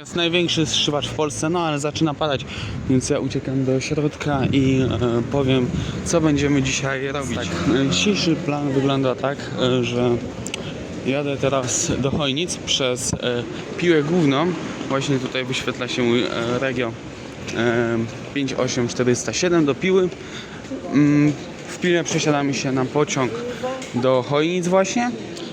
Jest największy strzywacz w Polsce, no ale zaczyna padać, więc ja uciekam do środka i e, powiem, co będziemy dzisiaj robić. Tak, e, dzisiejszy plan wygląda tak, e, że jadę teraz do Chojnic przez e, Piłę Główną. Właśnie tutaj wyświetla się mój e, regio e, 58407 do Piły. Mm, W Piłę przesiadamy się na pociąg do Chojnic właśnie.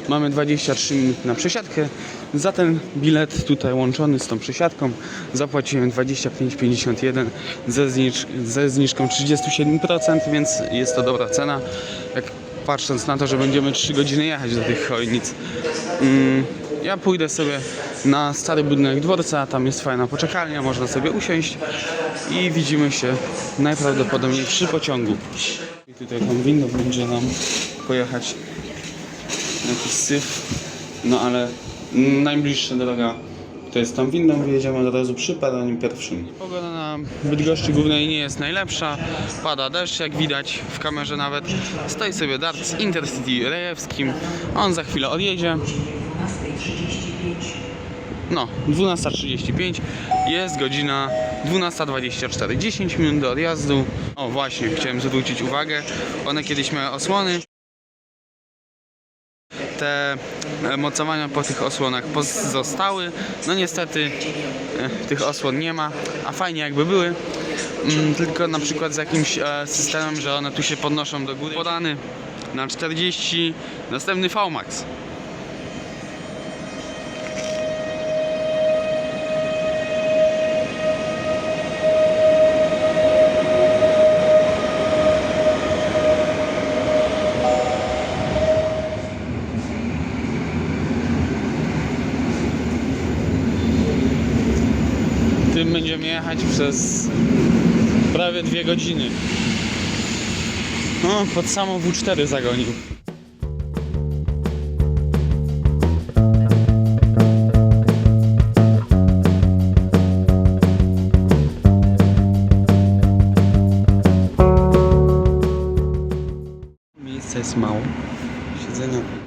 Mamy 23 minuty na przesiadkę. Za ten bilet tutaj łączony z tą przesiadką zapłaciłem 25,51 ze, ze zniżką 37%, więc jest to dobra cena. Jak patrząc na to, że będziemy 3 godziny jechać do tych Chojnic. Mm, ja pójdę sobie na stary budynek dworca, tam jest fajna poczekalnia, można sobie usiąść i widzimy się najprawdopodobniej przy pociągu. I tutaj tą windą będzie nam pojechać jakiś syf, no ale najbliższa droga to jest tą windą, wyjedziemy od razu przy peronie pierwszym. Pogoda na Bydgoszczy Głównej nie jest najlepsza, pada deszcz jak widać w kamerze nawet. Stoi sobie Dart z Intercity Rejewskim, on za chwilę odjedzie. No, 12.35, jest godzina 12.24, 10 minut do odjazdu. O właśnie, chciałem zwrócić uwagę, one kiedyś miały osłony. Te mocowania po tych osłonach pozostały. No niestety e, tych osłon nie ma, a fajnie jakby były. Mm, Tylko na przykład z jakimś e, systemem, że one tu się podnoszą do góry. Podany na 40, następny VMAX. Tym będziemy jechać przez prawie dwie godziny. No, pod samą W4 zagonił. Miejsca jest mało. Siedzenia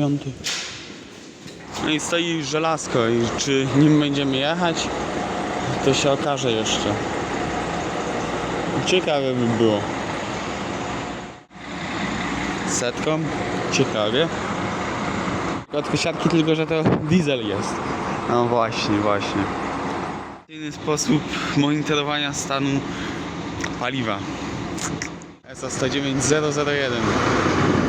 piąty. No i stoi żelazko i czy nim będziemy jechać, to się okaże jeszcze. Ciekawe by było. Setką? Ciekawie. Od siatki tylko, że to diesel jest. No właśnie, właśnie. Inny sposób monitorowania stanu paliwa. ESA 109001.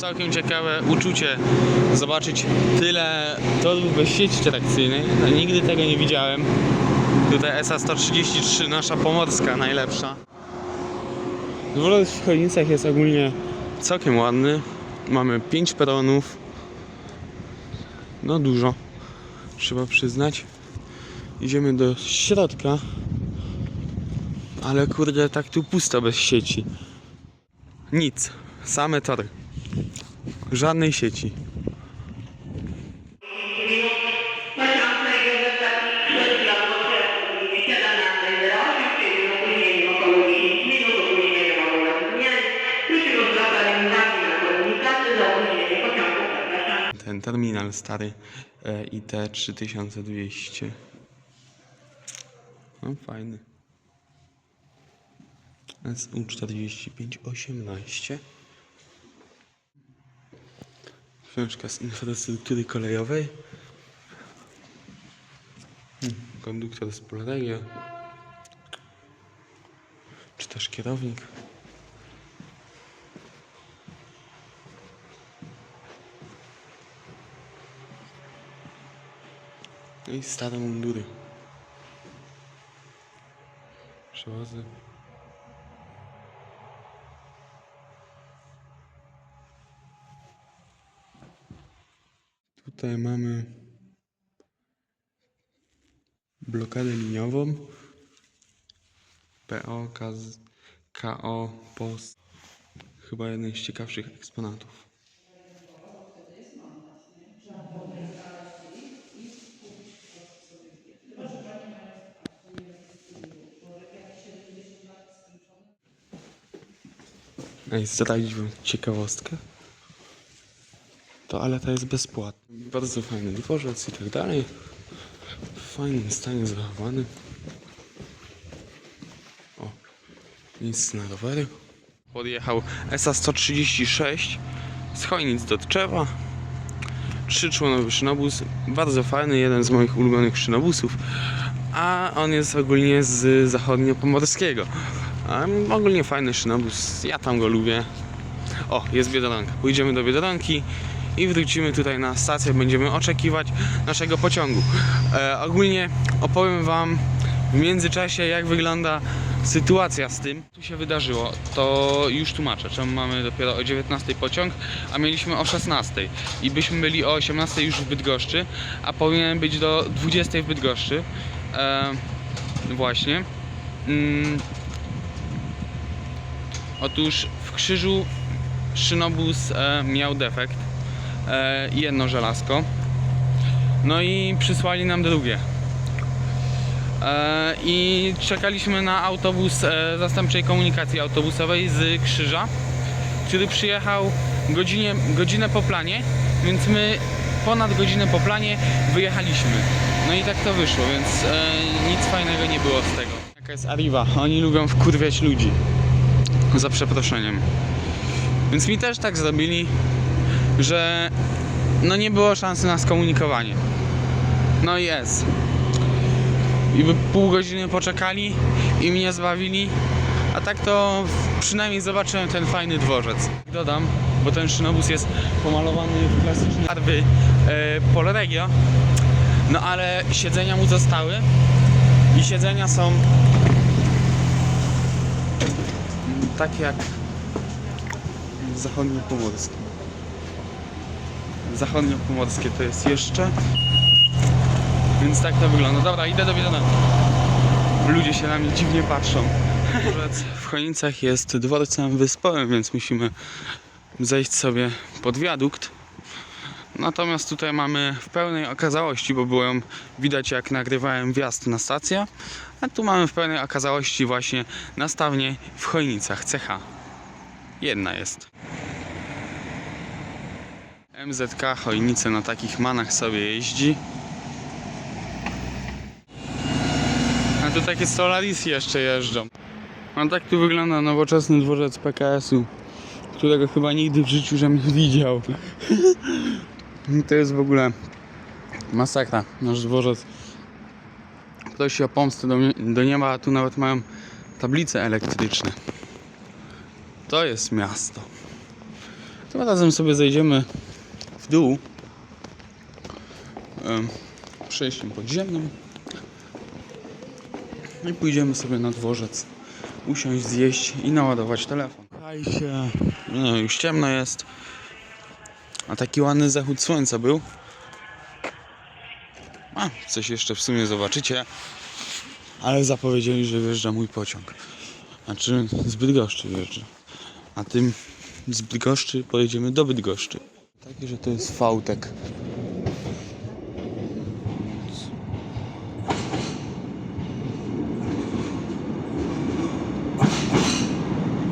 Całkiem ciekawe uczucie zobaczyć tyle torów bez sieci trakcyjnej. No, nigdy tego nie widziałem. Tutaj ESA 133, nasza pomorska, najlepsza. Dworzec w Chojnicach jest ogólnie całkiem ładny. Mamy 5 peronów. No dużo, trzeba przyznać. Idziemy do środka. Ale kurde, tak tu pusto bez sieci. Nic, same tory. Żadnej sieci. Ten terminal stary e, IT 3200. No fajny. SU4518 Książka z infrastruktury kolejowej. Hmm, Konduktor z Polregio. Czy też kierownik. No i stare mundury. Przewozy. Tutaj mamy blokadę liniową. PO, KO, POS. Chyba jeden z ciekawszych eksponatów. Ej, zdradzić wam ciekawostkę. Toaleta jest bezpłatna. Bardzo fajny dworzec i tak dalej. W fajnym stanie zachowany. O, nic na rowery. Podjechał ESA 136 z Chojnic do Tczewa. Trzyczłonowy szynobus. Bardzo fajny, jeden z moich ulubionych szynobusów. A on jest ogólnie z zachodniopomorskiego. A ogólnie fajny szynobus. Ja tam go lubię. O, jest Biedronka. Pójdziemy do Biedronki i wrócimy tutaj na stację. Będziemy oczekiwać naszego pociągu. E, ogólnie opowiem Wam w międzyczasie, jak wygląda sytuacja z tym, co się wydarzyło. To już tłumaczę, czemu mamy dopiero o 19 pociąg, a mieliśmy o 16. I byśmy byli o 18 już w Bydgoszczy, a powinien być do 20 w Bydgoszczy. E, właśnie. Mm, Otóż w krzyżu szynobus e, miał defekt. E, jedno żelazko. No i przysłali nam drugie. E, I czekaliśmy na autobus e, zastępczej komunikacji autobusowej z krzyża, który przyjechał godzinie, godzinę po planie, więc my ponad godzinę po planie wyjechaliśmy. No i tak to wyszło, więc nic fajnego nie było z tego. Jaka jest Arriva? Oni lubią wkurwiać ludzi za przeproszeniem. Więc mi też tak zrobili, że no nie było szansy na skomunikowanie. No i jest. I by pół godziny poczekali i mnie zbawili, a tak to przynajmniej zobaczyłem ten fajny dworzec. Dodam, bo ten szynobus jest pomalowany w klasyczne barwy e, Polregio, no ale siedzenia mu zostały i siedzenia są takie jak w zachodniopomorskim. Zachodniopomorskie to jest jeszcze. Więc tak to wygląda. Dobra, idę do Wiedona. Ludzie się na mnie dziwnie patrzą. W Chojnicach jest dworcem wyspowym, więc musimy zejść sobie pod wiadukt. Natomiast tutaj mamy w pełnej okazałości, bo było ją widać jak nagrywałem wjazd na stację, a tu mamy w pełnej okazałości właśnie nastawnie w Chojnicach CH. Jedna jest. MZK Chojnice na takich manach sobie jeździ. A tu takie Solarisy jeszcze jeżdżą. A tak tu wygląda nowoczesny dworzec PKS-u, którego chyba nigdy w życiu żem nie widział. To jest w ogóle masakra, nasz dworzec. Prosi o pomstę do, do nieba, a tu nawet mają tablice elektryczne. To jest miasto. Tym razem sobie zejdziemy w dół em, przejściem podziemnym i pójdziemy sobie na dworzec usiąść, zjeść i naładować telefon. No już ciemno jest. A taki ładny zachód słońca był. A, coś jeszcze w sumie zobaczycie. Ale zapowiedzieli, że wjeżdża mój pociąg. Znaczy z Bydgoszczy wjeżdża. A tym z Bydgoszczy pojedziemy do Bydgoszczy. Takie, że to jest fałtek.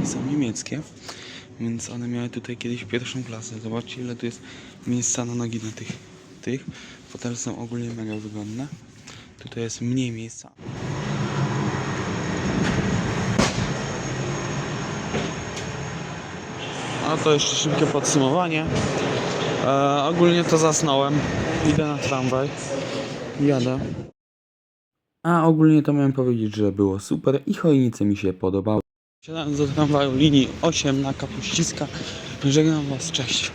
Są niemieckie. Więc one miały tutaj kiedyś pierwszą klasę. Zobaczcie ile tu jest miejsca na nogi na tych. tych. Fotele są ogólnie mega wygodne. Tutaj jest mniej miejsca. A to jeszcze szybkie podsumowanie. E, ogólnie to zasnąłem. Idę na tramwaj. Jadę. A ogólnie to miałem powiedzieć, że było super i chojnice mi się podobały. Siadając do tramwaju linii 8 na Kapuściska. Żegnam Was, cześć.